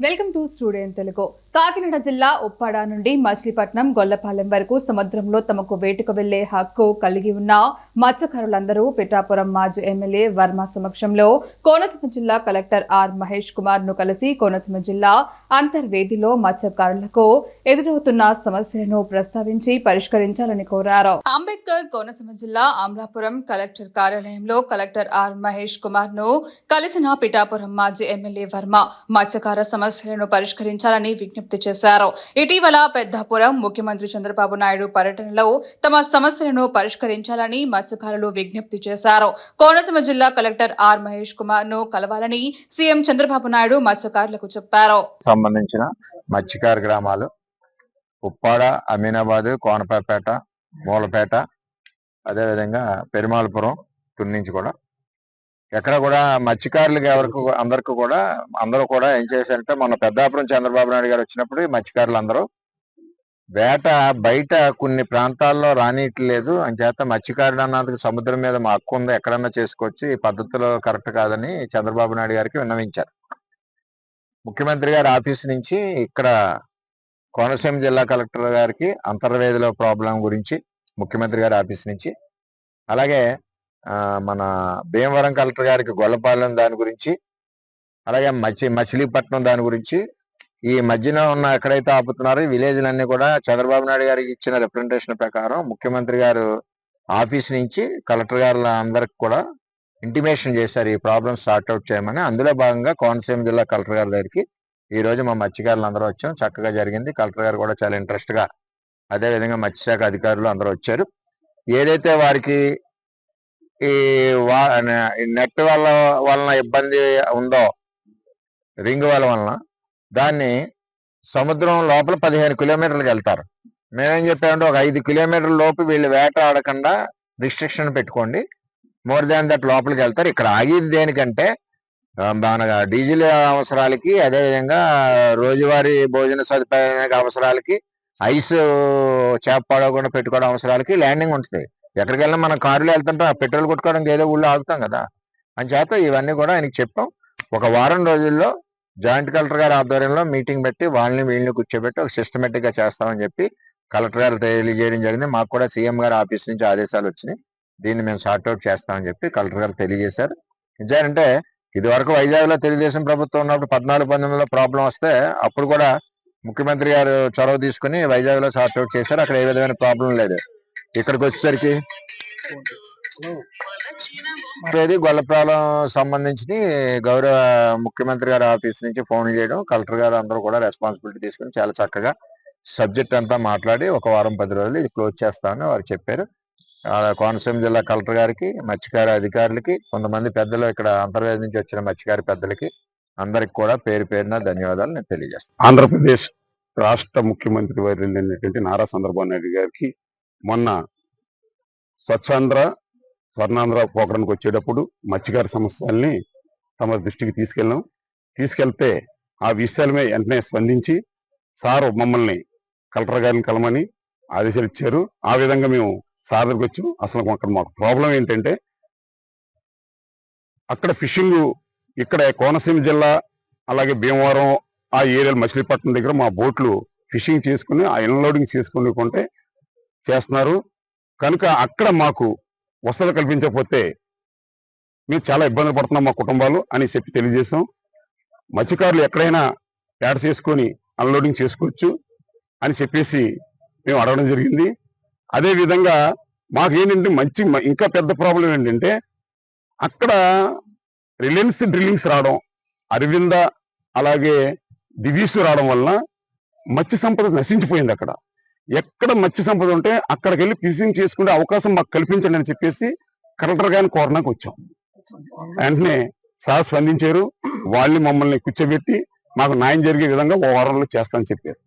Welcome to studio Telugu. Kakinada జిల్లా ఉప్పాడ నుండి మచిలీపట్నం గొల్లపాలెం వరకు సముద్రంలో తమకు వేటకు వెళ్ళే హక్కు కలిగి ఉన్న మత్స్యకారులందరూ పిఠాపురం మాజీ ఎమ్మెల్యే వర్మ సమక్షంలో కోనసీమ జిల్లా కలెక్టర్ ఆర్ మహేష్ కుమార్ను కలిసి కోనసీమ జిల్లా అంతర్వేదిలో మత్స్యకారులకు ఎదురవుతున్న సమస్యలను ప్రస్తావించి పరిష్కరించాలని కోరారు. అంబేద్కర్ కోనసీమ జిల్లా అమలాపురం కలెక్టర్ కార్యాలయంలో కలెక్టర్ ఆర్ మహేష్ కుమార్ను కలిసిన పిఠాపురం మాజీ ఎమ్మెల్యే వర్మ మత్స్యకార సమస్యలను పరిష్కరించాలని విజ్ఞప్తి చేశారు. ఇటీవల పెద్దాపురం ముఖ్యమంత్రి చంద్రబాబు నాయుడు పర్యటనలో తమ సమస్యలను పరిష్కరించాలని మత్స్యకారులు విజ్ఞప్తి చేశారు. కోనసీమ జిల్లా కలెక్టర్ ఆర్ మహేష్ కుమార్ను కలవాలని సీఎం చంద్రబాబు నాయుడు మత్స్యకారులకు చెప్పారు. సంబంధించిన మత్స్యకార గ్రామాలు ఉప్పాడ అమీనాబాద్ కోనపాపేట మూలపేట అదేవిధంగా పెరుమాళపురం తుని నుంచి కూడా ఎక్కడ కూడా మత్స్యకారులకు ఎవరికి అందరికి కూడా అందరూ కూడా ఏం చేశారంటే మొన్న పెద్దాపురం చంద్రబాబు నాయుడు గారు వచ్చినప్పుడు ఈ మత్స్యకారులు అందరూ వేట బయట కొన్ని ప్రాంతాల్లో రానియట్లేదు. అంచేత మత్స్యకారుడు అన్నందుకు సముద్రం మీద మా హక్కు ఉంది ఎక్కడన్నా చేసుకోవచ్చు. ఈ పద్ధతిలో కరెక్ట్ కాదని చంద్రబాబు నాయుడు గారికి విన్నవించారు. ముఖ్యమంత్రి గారి ఆఫీస్ నుంచి ఇక్కడ కోనసీమ జిల్లా కలెక్టర్ గారికి అంతర్వేదిలో ప్రాబ్లం గురించి ముఖ్యమంత్రి గారి ఆఫీస్ నుంచి అలాగే మన భీమవరం కలెక్టర్ గారికి గొల్లపాలెం దాని గురించి అలాగే మచి మచిలీపట్నం దాని గురించి ఈ మధ్యన ఉన్న ఎక్కడైతే ఆపుతున్నారో ఈ విలేజ్లన్నీ కూడా చంద్రబాబు నాయుడు గారికి ఇచ్చిన రిప్రజెంటేషన్ ప్రకారం ముఖ్యమంత్రి గారు ఆఫీస్ నుంచి కలెక్టర్ గారు అందరికి కూడా ఇంటిమేషన్ చేశారు ఈ ప్రాబ్లమ్స్ సార్ట్అవుట్ చేయమని. అందులో భాగంగా కోనసీమ జిల్లా కలెక్టర్ గారి దగ్గరికి ఈ రోజు మా మత్స్యకారులు అందరూ వచ్చాం. చక్కగా జరిగింది. కలెక్టర్ గారు కూడా చాలా ఇంట్రెస్ట్గా అదే విధంగా మత్స్యశాఖ అధికారులు అందరూ వచ్చారు. ఏదైతే వారికి ఈ వా నెట్ వల్ల వలన ఇబ్బంది ఉందో రింగ్ వల్ల వలన దాన్ని సముద్రం లోపల పదిహేను కిలోమీటర్లకు వెళ్తారు మేమేం చెప్పామంటే ఒక ఐదు కిలోమీటర్ల లోపు వీళ్ళు వేట ఆడకుండా రిస్ట్రిక్షన్ పెట్టుకోండి. మోర్ దాన్ దట్ లోపలికి వెళ్తారు. ఇక్కడ ఆగేది దేనికంటే బాగా మన డీజిల్ అవసరాలకి అదేవిధంగా రోజువారీ భోజన సదుపాయానికి అవసరాలకి ఐస్ చేప పడకుండా పెట్టుకోవడం అవసరాలకి ల్యాండింగ్ ఉంటుంది. ఎక్కడికి వెళ్ళినా మనం కారులో వెళ్తుంటాం ఆ పెట్రోల్ కొట్టుకోవడానికి ఏదో ఊళ్ళో ఆగుతాం కదా. అని చేత ఇవన్నీ కూడా ఆయనకి చెప్పాం. ఒక వారం రోజుల్లో జాయింట్ కలెక్టర్ గారి ఆధ్వర్యంలో మీటింగ్ పెట్టి వాళ్ళని వీళ్ళని కూర్చోబెట్టి ఒక సిస్టమేటిక్గా చేస్తామని చెప్పి కలెక్టర్ గారు తెలియజేయడం జరిగింది. మాకు కూడా సీఎం గారి ఆఫీస్ నుంచి ఆదేశాలు వచ్చినాయి. దీన్ని మేము సార్ట్అవుట్ చేస్తామని చెప్పి కలెక్టర్ గారు తెలియజేశారు. నిజానంటే ఇది వరకు తెలుగుదేశం ప్రభుత్వం ఉన్నప్పుడు పద్నాలుగు పంతొమ్మిదిలో ప్రాబ్లం వస్తే అప్పుడు కూడా ముఖ్యమంత్రి గారు చొరవ తీసుకుని వైజాగ్లో సార్ట్అవుట్ చేశారు. అక్కడ ఏ విధమైన ప్రాబ్లం లేదు. ఇక్కడికి వచ్చేసరికి ఇది గొల్లపాలెం సంబంధించి గౌరవ ముఖ్యమంత్రి గారి ఆఫీస్ నుంచి ఫోన్ చేయడం కలెక్టర్ గారు అందరూ కూడా రెస్పాన్సిబిలిటీ తీసుకుని చాలా చక్కగా సబ్జెక్ట్ అంతా మాట్లాడి ఒక వారం పది రోజులు ఇది క్లోజ్ చేస్తామని వారు చెప్పారు. ఆ, కోనసీమ జిల్లా కలెక్టర్ గారికి మత్స్యకార అధికారులకి కొంతమంది పెద్దలు ఇక్కడ అంతర్వేది నుంచి వచ్చిన మత్స్యకార పెద్దలకి అందరికి కూడా పేరు పేరున ధన్యవాదాలు నేను తెలియజేస్తాను. ఆంధ్రప్రదేశ్ రాష్ట్ర ముఖ్యమంత్రి వర్యులైనటువంటి నారా చంద్రబాబు నాయుడు గారికి మొన్న స్వచ్ఛాంధ్ర స్వర్ణాంధ్ర పోకడానికి వచ్చేటప్పుడు మత్స్యకార సమస్యల్ని తమ దృష్టికి తీసుకెళ్ళాం. తీసుకెళ్తే ఆ విషయాలమే వెంటనే స్పందించి సారు మమ్మల్ని కలెక్టర్ గారిని కలమని ఆదేశాలు ఇచ్చారు. ఆ విధంగా మేము సార్ దగ్గరికి వచ్చాం. అసలు అక్కడ మాకు ప్రాబ్లం ఏంటంటే అక్కడ ఫిషింగ్ ఇక్కడ కోనసీమ జిల్లా అలాగే భీమవరం ఆ ఏరియాలో మచిలీపట్నం దగ్గర మా బోట్లు ఫిషింగ్ చేసుకుని ఆ ఇన్లోడింగ్ చేసుకుని కొంటే చేస్తున్నారు. కనుక అక్కడ మాకు వసతులు కల్పించకపోతే మేము చాలా ఇబ్బంది పడుతున్నాం మా కుటుంబాలు అని చెప్పి తెలియజేశాం. మత్స్యకారులు ఎక్కడైనా యాడ్ చేసుకొని అన్లోడింగ్ చేసుకోవచ్చు అని చెప్పేసి మేము అడగడం జరిగింది. అదేవిధంగా మాకేంటంటే మాకు ఏంటంటే మంచి ఇంకా పెద్ద ప్రాబ్లం ఏంటంటే అక్కడ రిలయన్స్ డ్రిల్లింగ్స్ రావడం అరవింద అలాగే దివీసు రావడం వలన మత్స్య సంపద నశించిపోయింది అక్కడ. ఎక్కడ మత్స్య సంపద ఉంటే అక్కడికి వెళ్ళి ఫిషింగ్ చేసుకునే అవకాశం మాకు కల్పించండి అని చెప్పేసి కలెక్టర్ గారిని కోరడానికి వచ్చాం. వెంటనే సార్ స్పందించారు. వాళ్ళని మమ్మల్ని కూర్చోబెట్టి మాకు న్యాయం జరిగే విధంగా ఓ వారంలో చేస్తామని చెప్పారు.